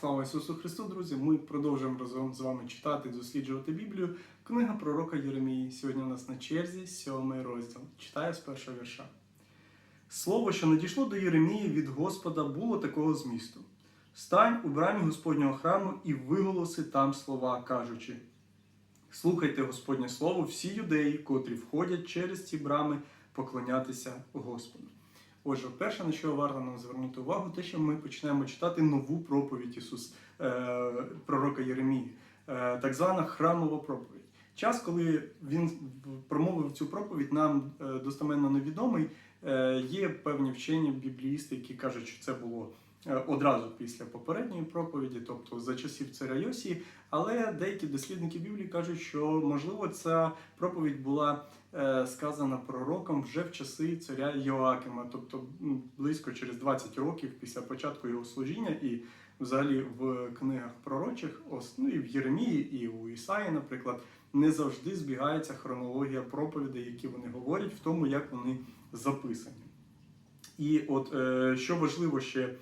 Слава Ісусу Христу, друзі! Ми продовжуємо разом з вами читати, і досліджувати Біблію. Книга пророка Єремії. Сьогодні у нас на черзі сьомий розділ. Читаю з першого вірша. Слово, що надійшло до Єремії від Господа, було такого змісту: Стань у брамі Господнього храму і виголоси там слова, кажучи: Слухайте Господнє Слово, всі юдеї, котрі входять через ці брами поклонятися Господу. Отже, перше, на що варто нам звернути увагу, те, що ми почнемо читати нову проповідь Ісус е, пророка Єремії, е, так звана храмова проповідь. Час, коли він промовив цю проповідь, нам е, достеменно невідомий. Е, є певні вчені бібліїсти, які кажуть, що це було одразу після попередньої проповіді, тобто за часів царя Йосії. Але деякі дослідники Біблії кажуть, що можливо ця проповідь була е, сказана пророком вже в часи царя Йоакима, тобто близько через 20 років після початку його служіння, і взагалі в книгах пророчих, ну і в Єремії, і у Ісаї, наприклад, не завжди збігається хронологія проповідей, які вони говорять, в тому, як вони записані. І от е, що важливо ще е,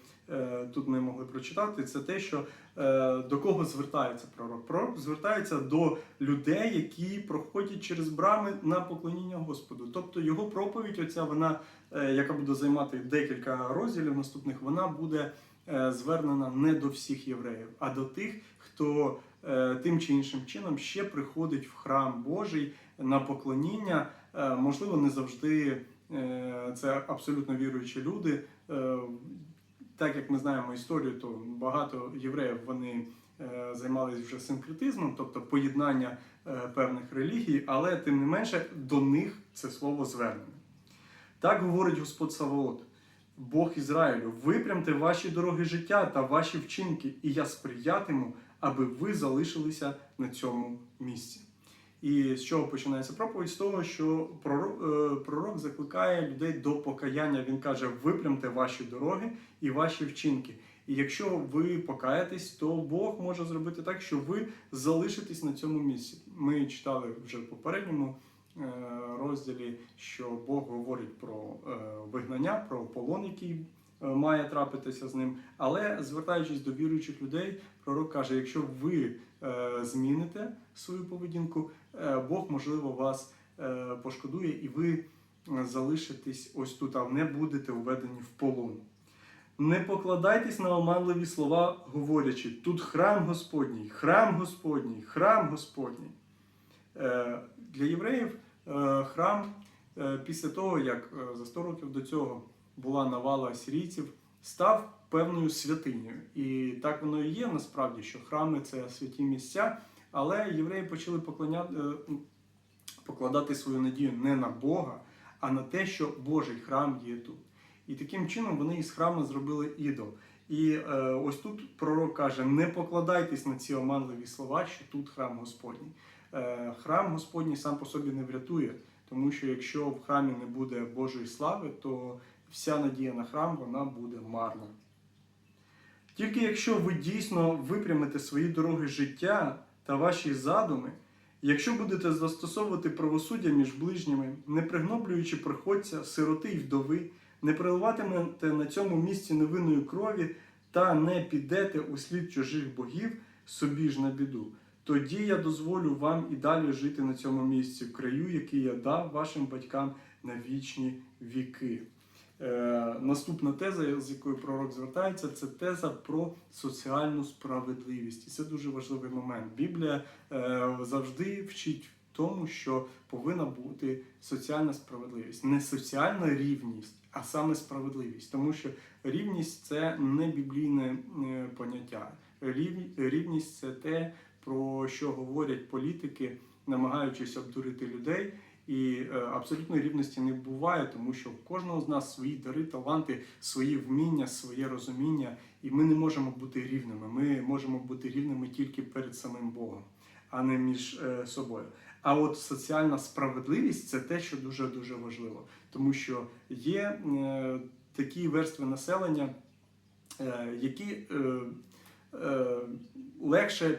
тут ми могли прочитати, це те, що е, до кого звертається пророк. Пророк звертається до людей, які проходять через брами на поклоніння Господу. Тобто його проповідь, оця вона, е, яка буде займати декілька розділів наступних, вона буде е, звернена не до всіх євреїв, а до тих, хто е, тим чи іншим чином ще приходить в храм Божий на поклоніння. Е, можливо, не завжди. Е, Це абсолютно віруючі люди. Так як ми знаємо історію, то багато євреїв вони е, займалися вже синкретизмом, тобто поєднання е, певних релігій, але тим не менше до них це слово звернене. Так говорить Господь Саваот, Бог Ізраїлю, випрямте ваші дороги життя та ваші вчинки, і я сприятиму, аби ви залишилися на цьому місці. І з чого починається проповідь? З того, що пророк, е, закликає людей до покаяння. Він каже: випрямте ваші дороги і ваші вчинки. І якщо ви покаєтесь, то Бог може зробити так, що ви залишитесь на цьому місці. Ми читали вже в попередньому е, розділі, що Бог говорить про е, вигнання, про полон, який має трапитися з ним. Але звертаючись до віруючих людей, пророк каже: якщо ви зміните свою поведінку, Бог можливо вас е, пошкодує, і ви е, залишитесь ось тут, а не будете введені в полон. Не покладайтесь на оманливі слова, говорячи, тут храм Господній, храм Господній, храм Господній. Е, Для євреїв е, храм е, після того, як е, за 100 років до цього була навала сирійців, став певною святинею. І так воно і є насправді, що храми це святі місця, але євреї почали е, покладати свою надію не на Бога, а на те, що Божий храм є тут. І таким чином вони із храму зробили ідол. І е, ось тут пророк каже: не покладайтесь на ці оманливі слова, що тут храм Господній. Е, храм Господній сам по собі не врятує, тому що якщо в храмі не буде Божої слави, то вся надія на храм вона буде марна. Тільки якщо ви дійсно випрямите свої дороги життя та ваші задуми, якщо будете застосовувати правосуддя між ближніми, не пригноблюючи приходця, сироти й вдови, не приливатимете на цьому місці невинної крові та не підете у слід чужих богів собі ж на біду, тоді я дозволю вам і далі жити на цьому місці, в краю, який я дав вашим батькам на вічні віки. Е, наступна теза, з якою пророк звертається, це теза про соціальну справедливість. І це дуже важливий момент. Біблія е, завжди вчить тому, що повинна бути соціальна справедливість, не соціальна рівність, а саме справедливість. Тому що рівність це не біблійне е, поняття. Рівність це те, про що говорять політики, намагаючись обдурити людей. І е, абсолютної рівності не буває, тому що в кожного з нас свої дари, таланти, свої вміння, своє розуміння, і ми не можемо бути рівними. Ми можемо бути рівними тільки перед самим Богом, а не між е, собою. А от соціальна справедливість це те, що дуже дуже важливо, тому що є е, такі верстви населення, які легше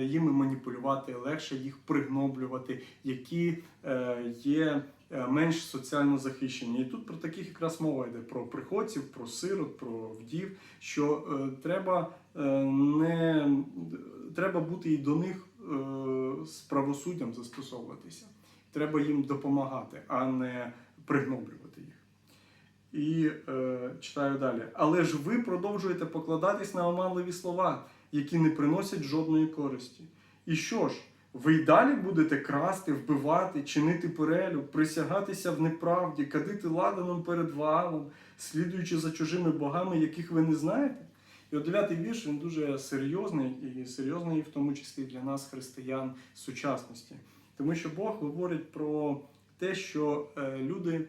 їми маніпулювати, легше їх пригноблювати, які е, є е, менш соціально захищені. І тут про таких якраз мова йде про приходців, про сирот, про вдів, що е, треба е, не треба бути і до них е, з правосуддям застосовуватися. Треба їм допомагати, а не пригноблювати їх. І е, читаю далі. Але ж ви продовжуєте покладатись на оманливі слова, які не приносять жодної користі. І що ж, ви й далі будете красти, вбивати, чинити перелюб, присягатися в неправді, кадити ладаном перед валом, слідуючи за чужими богами, яких ви не знаєте? І от дев'ятий вірш він дуже серйозний і серйозний в тому числі для нас, християн сучасності. Тому що Бог говорить про те, що е, люди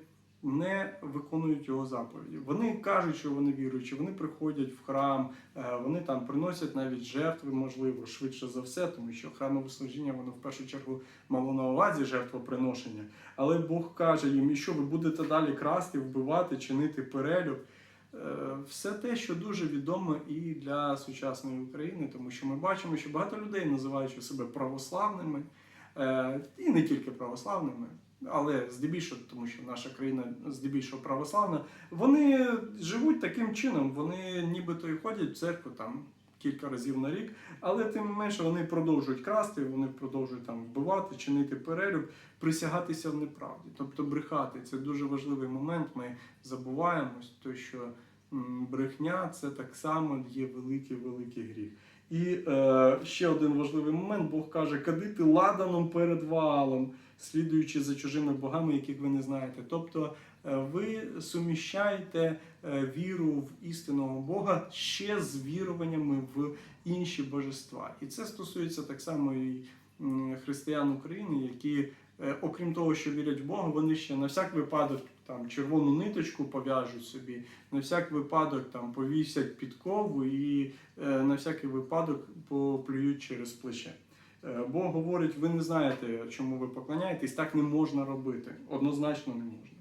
не виконують його заповіді. Вони кажуть, що вони віруючі, вони приходять в храм, е, вони там приносять навіть жертви, можливо, швидше за все, тому що храмове служіння воно в першу чергу мало на увазі жертвоприношення. Але Бог каже їм, і що ви будете далі красти, вбивати, чинити перелюб. Е, Все те, що дуже відомо і для сучасної України, тому що ми бачимо, що багато людей називаючи себе православними, е, і не тільки православними, але здебільшого, тому що наша країна здебільшого православна, вони живуть таким чином. Вони нібито і ходять в церкву там кілька разів на рік, але тим менше вони продовжують красти, вони продовжують там вбивати, чинити перелюб, присягатися в неправді, тобто брехати. Це дуже важливий момент. Ми забуваємось, то що брехня це так само є великий великий гріх. І е, ще один важливий момент: Бог каже, кадити ладаном перед валом, слідуючи за чужими богами, яких ви не знаєте. Тобто е, ви суміщаєте е, віру в істинного Бога ще з віруваннями в інші божества. І це стосується так само і християн України, які, е, окрім того, що вірять в Бога, вони ще на всяк випадок там червону ниточку пов'яжуть собі, на всяк випадок там повісять підкову і на всякий випадок поплюють через плече. Е, Бог говорить, ви не знаєте, чому ви поклоняєтесь, так не можна робити. Однозначно не можна.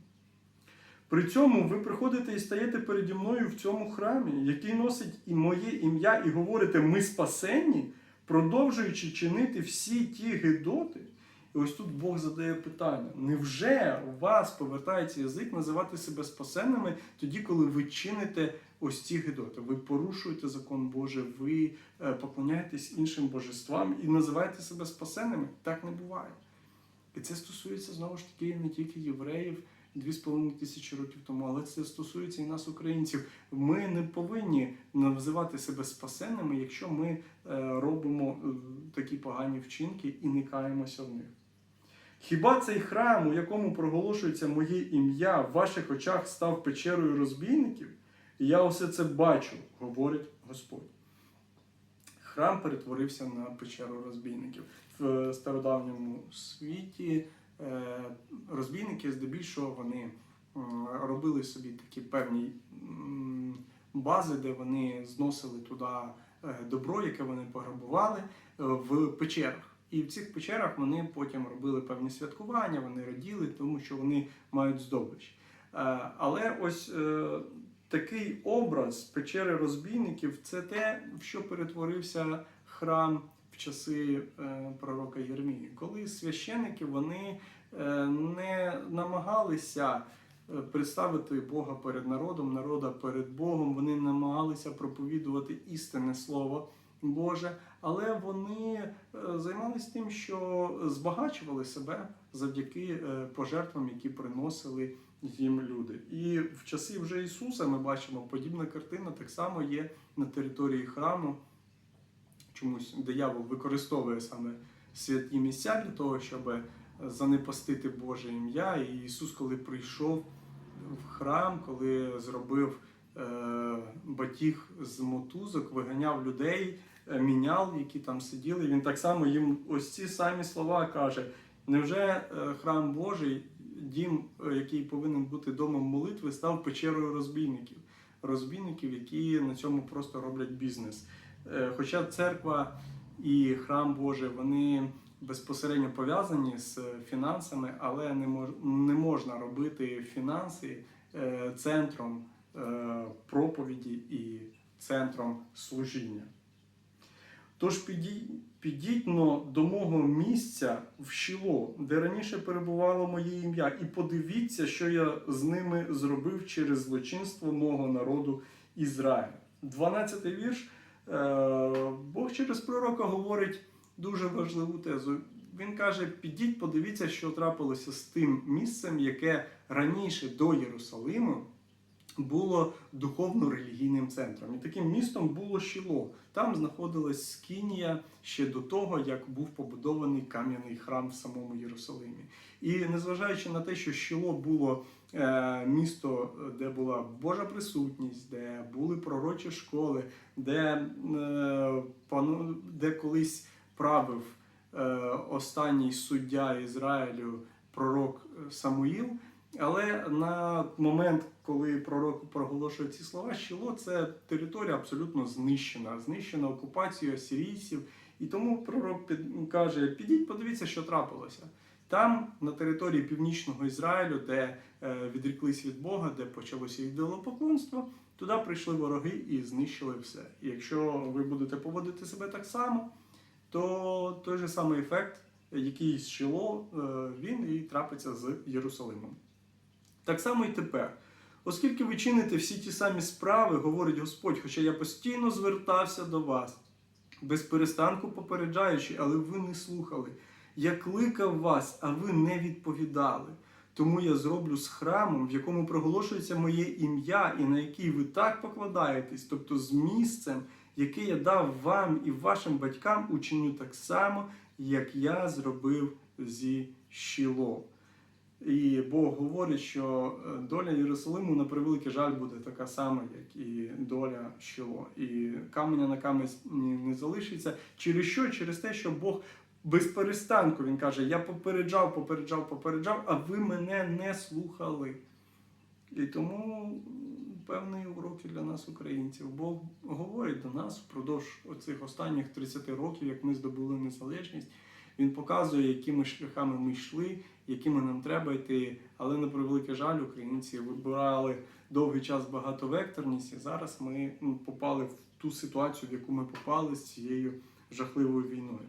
При цьому ви приходите і стаєте переді мною в цьому храмі, який носить і моє ім'я, і говорите, ми спасенні, продовжуючи чинити всі ті гидоти. І ось тут Бог задає питання: невже у вас повертається язик називати себе спасенними тоді, коли ви чините ось ці гидоти? Ви порушуєте закон Божий, ви е, поклоняєтесь іншим божествам і називаєте себе спасенними? Так не буває. І це стосується знову ж таки не тільки євреїв. Дві з половиною тисячі років тому, але це стосується і нас, українців. Ми не повинні називати себе спасенними, якщо ми е, робимо е, такі погані вчинки і не каємося в них. Хіба цей храм, у якому проголошується моє ім'я, в ваших очах став печерою розбійників? І я усе це бачу, говорить Господь. Храм перетворився на печеру розбійників. В стародавньому світі е, розбійники здебільшого вони робили собі такі певні бази, де вони зносили туди е, добро, яке вони пограбували, е, в печерах. І в цих печерах вони потім робили певні святкування, вони раділи, тому що вони мають здобич. Е, Але ось е, такий образ печери розбійників це те, в що перетворився храм в часи е, пророка Єрмії, коли священики вони е, не намагалися е, представити Бога перед народом, народа перед Богом, вони намагалися проповідувати істинне слово Боже, але вони займалися тим, що збагачували себе завдяки пожертвам, які приносили їм люди. І в часи вже Ісуса ми бачимо подібна картина так само є на території храму. Чомусь диявол використовує саме святі місця для того, щоб занепастити Боже ім'я. І Ісус, коли прийшов в храм, коли зробив е, батіг з мотузок, виганяв людей, е, мінял, які там сиділи. Він так само їм ось ці самі слова каже: невже е, храм Божий, дім, е, який повинен бути домом молитви, став печерою розбійників? Розбійників, які на цьому просто роблять бізнес. Е, Хоча церква і храм Божий, вони безпосередньо пов'язані з фінансами, але не можна робити фінанси е, центром е, проповіді і центром служіння. Тож підіть, но до мого місця в Шіло, де раніше перебувало моє ім'я, і подивіться, що я з ними зробив через злочинство мого народу Ізраїля. 12 вірш. Е, Бог через пророка говорить дуже важливу тезу. Він каже: підіть, подивіться, що трапилося з тим місцем, яке раніше до Єрусалиму було духовно-релігійним центром. І таким містом було Шіло. Там знаходилась Скінія ще до того, як був побудований кам'яний храм в самому Єрусалимі. І незважаючи на те, що Шіло було е, місто, де була Божа присутність, де були пророчі школи, де, е, де колись правив е, останній суддя Ізраїлю, пророк Самуїл. Але на момент, коли пророк проголошує ці слова, Шіло це територія абсолютно знищена, знищена окупацією асирійців. І тому пророк під, каже: підіть, подивіться, що трапилося. Там, на території північного Ізраїлю, де е, відріклись від Бога, де почалося ідолопоклонство, туди прийшли вороги і знищили все. І якщо ви будете поводити себе так само, то той же самий ефект, який з Шило, е, він і трапиться з Єрусалимом. Так само і тепер. Оскільки ви чините всі ті самі справи, говорить Господь, хоча я постійно звертався до вас, без перестанку попереджаючи, але ви не слухали. Я кликав вас, а ви не відповідали. Тому я зроблю з храмом, в якому проголошується моє ім'я, і на який ви так покладаєтесь, тобто з місцем, яке я дав вам і вашим батькам, учиню так само, як я зробив зі Шіло. І Бог говорить, що е, доля Єрусалиму на превеликий жаль буде така сама, як і доля Шило. І каменя на камінь не залишиться. Через що? Через те, що Бог без перестанку він каже: Я попереджав, попереджав, попереджав, а ви мене не слухали. І тому певний урок для нас, українців. Бог говорить до нас впродовж оцих останніх 30 років, як ми здобули незалежність. Він показує, якими шляхами ми йшли, якими нам треба йти. Але на превеликий жаль, українці вибирали довгий час багатовекторність, і зараз ми попали в ту ситуацію, в яку ми попали з цією жахливою війною.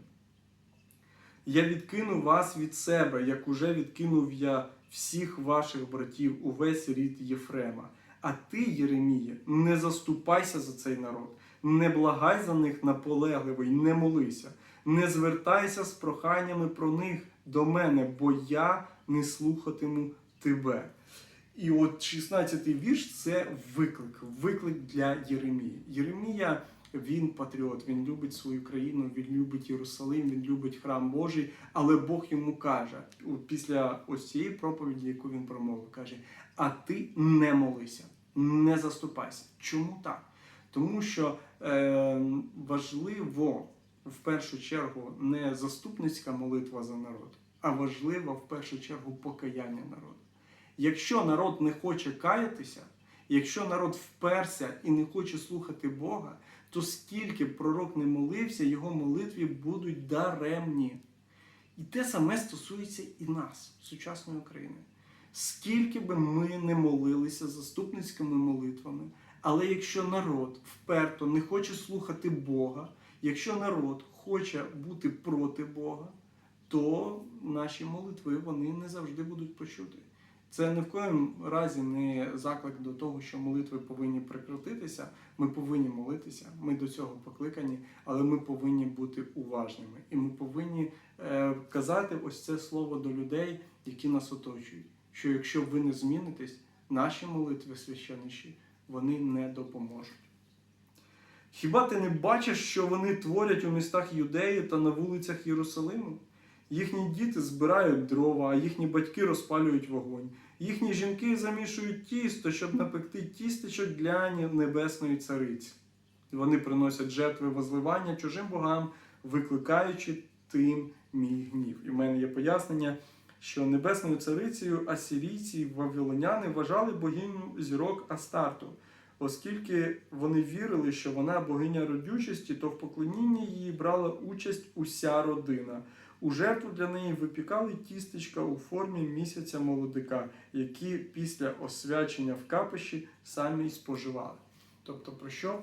Я відкину вас від себе, як уже відкинув я всіх ваших братів, увесь рід Єфрема. А ти, Єремія, не заступайся за цей народ, не благай за них наполегливо й не молися, не звертайся з проханнями про них до мене, бо я не слухатиму тебе. І от 16-й вірш це виклик, виклик для Єремії. Єремія він патріот, він любить свою країну, він любить Єрусалим, він любить храм Божий. Але Бог йому каже після ось цієї проповіді, яку він промовив, каже: А ти не молися, не заступайся. Чому так? Тому що е, важливо в першу чергу не заступницька молитва за народ, а важливо в першу чергу покаяння народу. Якщо народ не хоче каятися, якщо народ вперся і не хоче слухати Бога, то скільки б пророк не молився, його молитві будуть даремні. І те саме стосується і нас, сучасної України. Скільки би ми не молилися заступницькими молитвами, але якщо народ вперто не хоче слухати Бога, якщо народ хоче бути проти Бога, то наші молитви вони не завжди будуть почути. Це ні в коєму разі не заклик до того, що молитви повинні прекратитися. Ми повинні молитися, ми до цього покликані, але ми повинні бути уважними. І ми повинні е, казати ось це слово до людей, які нас оточують. Що якщо ви не змінитесь, наші молитви священніші, вони не допоможуть. Хіба ти не бачиш, що вони творять у містах Юдеї та на вулицях Єрусалиму? Їхні діти збирають дрова, а їхні батьки розпалюють вогонь. Їхні жінки замішують тісто, щоб напекти тістечок для небесної цариці. Вони приносять жертви возливання чужим богам, викликаючи тим мій гнів. І в мене є пояснення, що небесною царицею асірійці вавилоняни вважали богиню зірок Астарту. Оскільки вони вірили, що вона богиня родючості, то в поклонінні її брала участь уся родина. У жертву для неї випікали тістечка у формі місяця молодика, які після освячення в капищі самі й споживали. Тобто, про що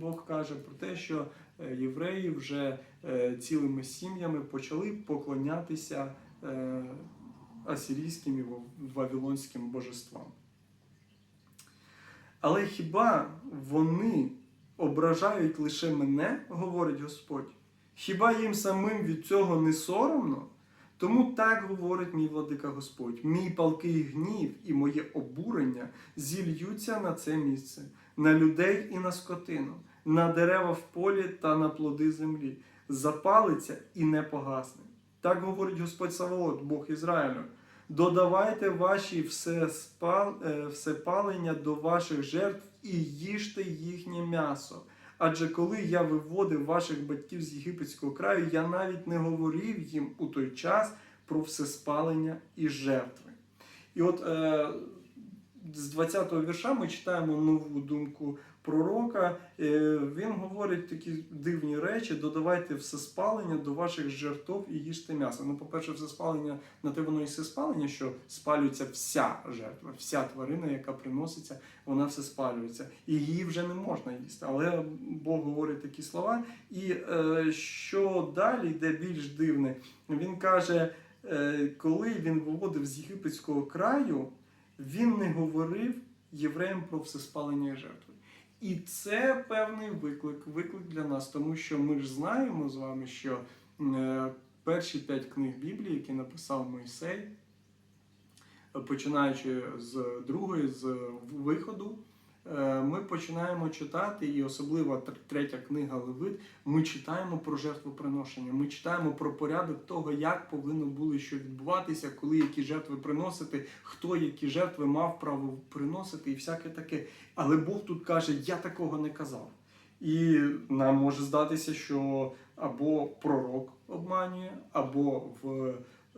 Бог каже? Про те, що е, євреї вже е, цілими сім'ями почали поклонятися е, асирійським і вав- вавилонським божествам. Але хіба вони ображають лише мене, говорить Господь? Хіба їм самим від цього не соромно? Тому так говорить мій владика Господь: мій палкий гнів і моє обурення зільються на це місце, на людей і на скотину, на дерева в полі та на плоди землі, запалиться і не погасне. Так говорить Господь Саваот, Бог Ізраїлю. Додавайте ваші все, спал, е, всепалення до ваших жертв і їжте їхнє м'ясо. Адже коли я виводив ваших батьків з єгипетського краю, я навіть не говорив їм у той час про всеспалення і жертви. І от е, з 20-го вірша ми читаємо нову думку пророка. Е, він говорить такі дивні речі: додавайте всеспалення до ваших жертв і їжте м'ясо. Ну, по-перше, всеспалення на те воно і всеспалення, що спалюється вся жертва, вся тварина, яка приноситься, вона все спалюється. І її вже не можна їсти. Але Бог говорить такі слова. І е, що далі йде більш дивне, він каже, е, коли він виводив з єгипетського краю, він не говорив євреям про всеспалення і жертви. І це певний виклик, виклик для нас, тому що ми ж знаємо з вами, що е, перші п'ять книг Біблії, які написав Мойсей, починаючи з другої, з виходу, ми починаємо читати, і особливо третя книга Левит, ми читаємо про жертвоприношення, ми читаємо про порядок того, як повинно було що відбуватися, коли які жертви приносити, хто які жертви мав право приносити і всяке таке. Але Бог тут каже: Я такого не казав. І нам може здатися, що або пророк обманює, або в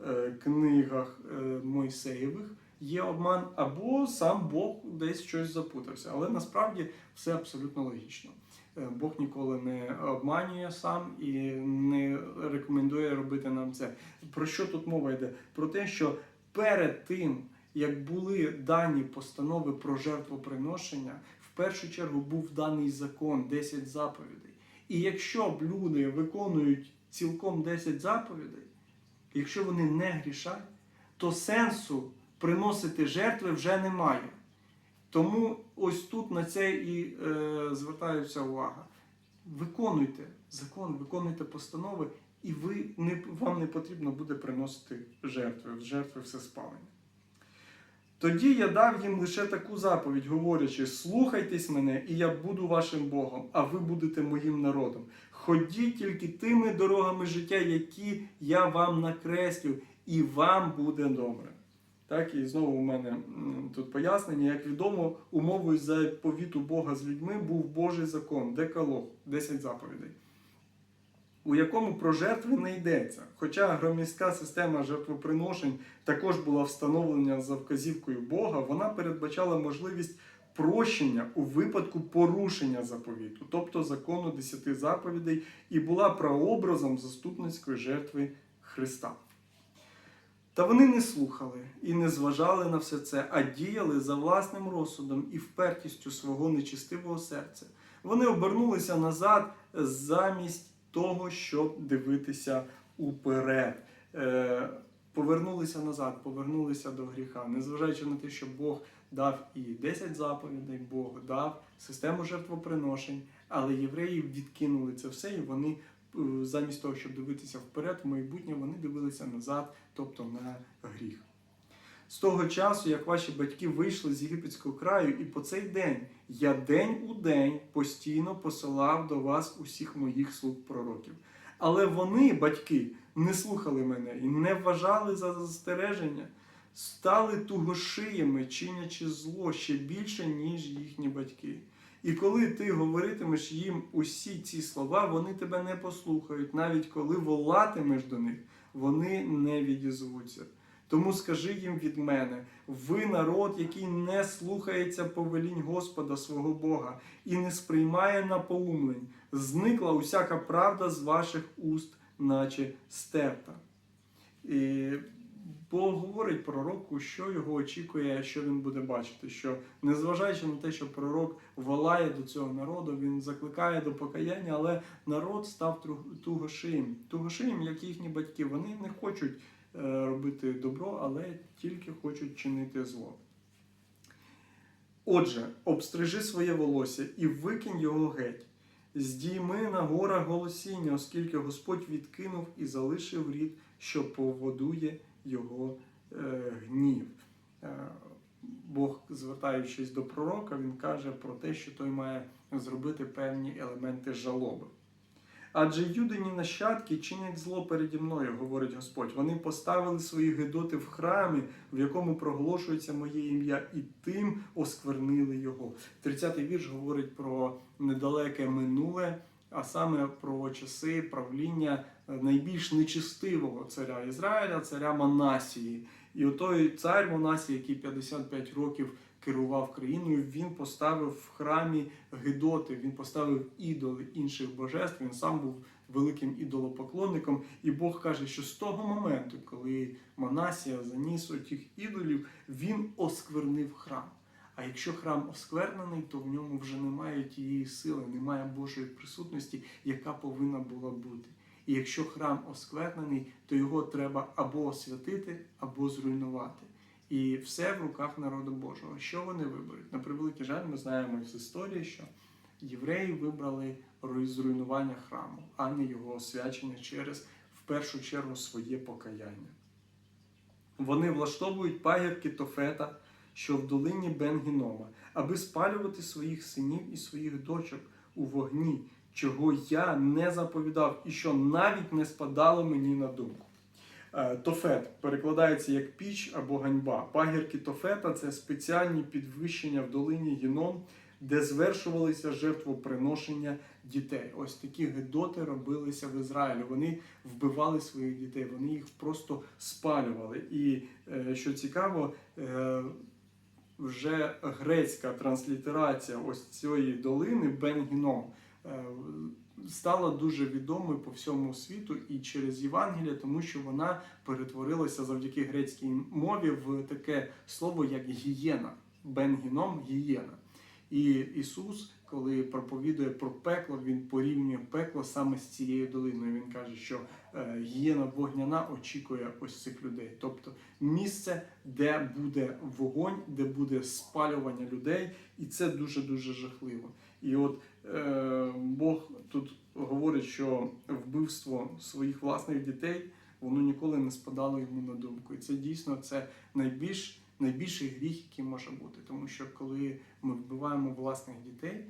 е, книгах е, Мойсеєвих є обман, або сам Бог десь щось запутався. Але насправді все абсолютно логічно. Е, Бог ніколи не обманює сам і не рекомендує робити нам це. Про що тут мова йде? Про те, що перед тим, як були дані постанови про жертвоприношення, в першу чергу був даний закон 10 заповідей. І якщо б люди виконують цілком 10 заповідей, якщо вони не грішать, то сенсу приносити жертви вже немає. Тому ось тут на це і е, звертається увага. Виконуйте закон, виконуйте постанови, і ви не, вам не потрібно буде приносити жертви, жертви всеспалення. Тоді я дав їм лише таку заповідь, говорячи: слухайтесь мене, і я буду вашим Богом, а ви будете моїм народом. Ходіть тільки тими дорогами життя, які я вам накреслю, і вам буде добре. Так, і знову у мене тут пояснення. Як відомо, умовою заповіту Бога з людьми був Божий закон, декалог, 10 заповідей, у якому про жертви не йдеться. Хоча громіська система жертвоприношень також була встановлена за вказівкою Бога, вона передбачала можливість прощення у випадку порушення заповіту, тобто закону 10 заповідей, і була прообразом заступницької жертви Христа. Та вони не слухали і не зважали на все це, а діяли за власним розсудом і впертістю свого нечистивого серця. Вони обернулися назад замість того, щоб дивитися уперед. Е, повернулися назад, повернулися до гріха, незважаючи на те, що Бог дав і 10 заповідей, Бог дав систему жертвоприношень, але євреї відкинули це все, і вони замість того, щоб дивитися вперед, в майбутнє, вони дивилися назад, тобто на гріх. З того часу, як ваші батьки вийшли з єгипетського краю, і по цей день я день у день постійно посилав до вас усіх моїх слуг пророків. Але вони, батьки, не слухали мене і не вважали за застереження, стали тугошиями, чинячи зло ще більше, ніж їхні батьки. І коли ти говоритимеш їм усі ці слова, вони тебе не послухають, навіть коли волатимеш до них, вони не відізвуться. Тому скажи їм від мене: ви народ, який не слухається повелінь Господа свого Бога і не сприймає напоумлень, зникла усяка правда з ваших уст, наче стерта. І поговорить пророку, що його очікує, що він буде бачити. Що незважаючи на те, що пророк волає до цього народу, він закликає до покаяння, але народ став тугошиєм. Тугошиєм, як їхні батьки, вони не хочуть е, робити добро, але тільки хочуть чинити зло. Отже, обстрижи своє волосся і викинь його геть. Здійми на горах голосіння, оскільки Господь відкинув і залишив рід, що поводує його е, гнів. Е, Бог, звертаючись до пророка, він каже про те, що той має зробити певні елементи жалоби. Адже юдині нащадки чинять зло переді мною, говорить Господь. Вони поставили свої гидоти в храмі, в якому проголошується моє ім'я, і тим осквернили його. 30-й вірш говорить про недалеке минуле, а саме про часи правління найбільш нечистивого царя Ізраїля, царя Манасії. І отой цар Манасії, який 55 років керував країною, він поставив в храмі гидоти, він поставив ідоли інших божеств. Він сам був великим ідолопоклонником. І Бог каже, що з того моменту, коли Манасія заніс отих ідолів, він осквернив храм. А якщо храм осквернений, то в ньому вже немає тієї сили, немає Божої присутності, яка повинна була бути. І якщо храм осквернений, то його треба або освятити, або зруйнувати. І все в руках народу Божого. Що вони виберуть? На превеликий жаль, ми знаємо з історії, що євреї вибрали зруйнування храму, а не його освячення через в першу чергу своє покаяння. Вони влаштовують пагірки Тофета, що в долині Бен-Гінома, аби спалювати своїх синів і своїх дочок у вогні, чого я не заповідав, і що навіть не спадало мені на думку. Е, Тофет перекладається як піч або ганьба. Пагірки Тофета це спеціальні підвищення в долині Гіном, де звершувалися жертвоприношення дітей. Ось такі гидоти робилися в Ізраїлі. Вони вбивали своїх дітей, вони їх просто спалювали. І е, що цікаво, е, вже грецька транслітерація ось цієї долини Бен-Гіном стала дуже відомою по всьому світу і через Євангелія, тому що вона перетворилася завдяки грецькій мові в таке слово як гієна. Бен-Гіном гієна. І Ісус, коли проповідує про пекло, він порівнює пекло саме з цією долиною. Він каже, що е, гієна вогняна очікує ось цих людей. Тобто місце, де буде вогонь, де буде спалювання людей, і це дуже дуже жахливо. І от е, Бог тут говорить, що вбивство своїх власних дітей воно ніколи не спадало йому на думку. І це дійсно це найбільш найбільший гріх, який може бути. Тому що коли ми вбиваємо власних дітей,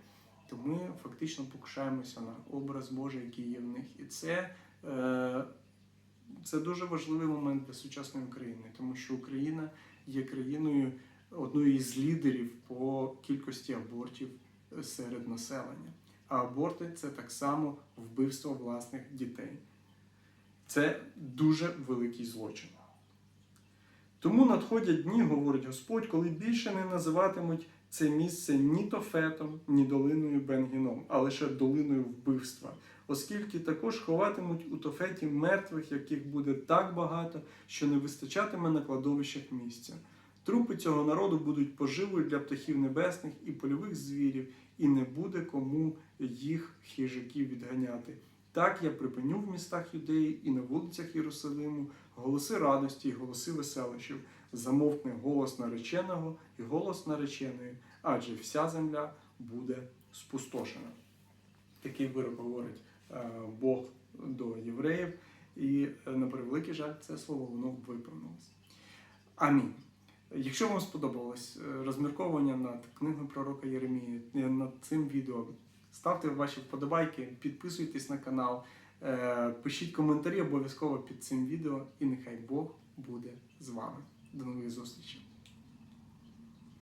то ми фактично покушаємося на образ Божий, який є в них. І це, е, це дуже важливий момент для сучасної України, тому що Україна є країною одною із лідерів по кількості абортів серед населення. А аборти це так само вбивство власних дітей. Це дуже великий злочин. Тому надходять дні, говорить Господь, коли більше не називатимуть це місце ні Тофетом, ні долиною Бенгіном, а лише долиною вбивства, оскільки також ховатимуть у Тофеті мертвих, яких буде так багато, що не вистачатиме на кладовищах місця. Трупи цього народу будуть поживою для птахів небесних і польових звірів, і не буде кому їх хижаків відганяти. Так я припиню в містах юдеї і на вулицях Єрусалиму голоси радості і голоси веселощів, замовкне голос нареченого і голос нареченої, адже вся земля буде спустошена. Такий вирок говорить е, Бог до євреїв, і е, на превеликий жаль, це слово воно виповнилось. Амінь. Якщо вам сподобалось е, розмірковування над книгою пророка Єремії, е, над цим відео, ставте ваші вподобайки, підписуйтесь на канал, е, пишіть коментарі обов'язково під цим відео, і нехай Бог буде з вами. До нових зустрічей!